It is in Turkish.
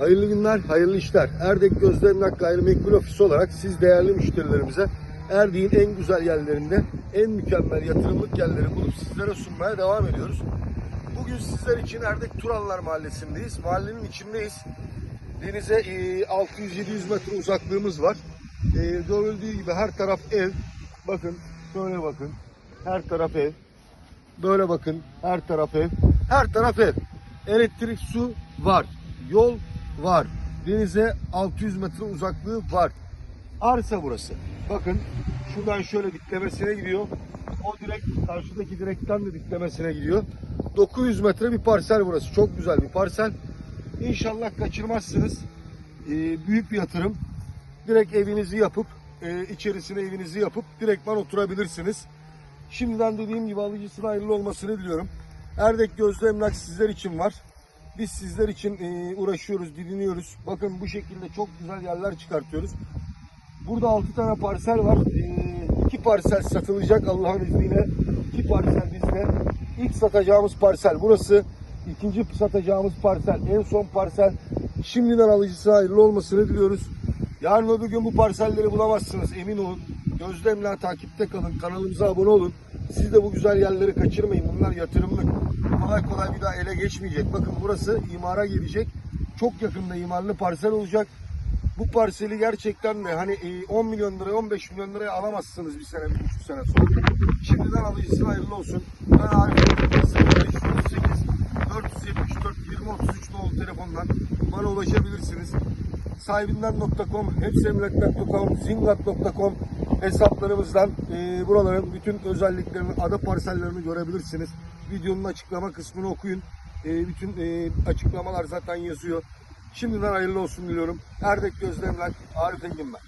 Hayırlı günler, hayırlı işler. Erdek Gözde Emlak Gayrimenkul Ofisi olarak siz değerli müşterilerimize Erdek'in en güzel yerlerinde en mükemmel yatırımlık yerleri bulup sizlere sunmaya devam ediyoruz. Bugün sizler için Erdek Turanlar Mahallesi'ndeyiz. Mahallenin içindeyiz. Denize e, 600-700 metre uzaklığımız var. E, görüldüğü gibi her taraf ev. Bakın, şöyle bakın. Her taraf ev. Böyle bakın, her taraf ev. Her taraf ev. Elektrik, su var. Yol var. Denize 600 metre uzaklığı var. Arsa burası. Bakın şuradan şöyle diklemesine gidiyor. O direkt karşıdaki direkten de diklemesine gidiyor. 900 metre bir parsel burası. Çok güzel bir parsel. İnşallah kaçırmazsınız. Ee, büyük bir yatırım. Direkt evinizi yapıp e, içerisine evinizi yapıp direktman oturabilirsiniz. Şimdiden dediğim gibi alıcısına hayırlı olmasını diliyorum. Erdek Gözlü Emlak sizler için var. Biz sizler için e, uğraşıyoruz, didiniyoruz. Bakın bu şekilde çok güzel yerler çıkartıyoruz. Burada 6 tane parsel var. 2 parsel satılacak Allah'ın izniyle. 2 parsel bizde. İlk satacağımız parsel burası. İkinci satacağımız parsel en son parsel. Şimdiden alıcısı hayırlı olmasını diliyoruz. Yarın öbür gün bu parselleri bulamazsınız emin olun. Gözlemler takipte kalın. Kanalımıza abone olun. Siz de bu güzel yerleri kaçırmayın. Bunlar yatırımlık. Kolay kolay bir daha ele geçmeyecek. Bakın burası imara girecek. Çok yakında imarlı parsel olacak bu parseli gerçekten de hani e, 10 milyon liraya 15 milyon liraya alamazsınız bir sene bir buçuk sene sonra. Şimdiden alıcısına hayırlı olsun. Ben Arif 0538 474 2033 nolu telefondan bana ulaşabilirsiniz. Sahibinden.com, hepsemlak.com, zingat.com hesaplarımızdan e, buraların bütün özelliklerini, ada parsellerini görebilirsiniz. Videonun açıklama kısmını okuyun. E, bütün e, açıklamalar zaten yazıyor. Şimdiden hayırlı olsun diliyorum. Erdek Gözlemler, Arif Engin ben.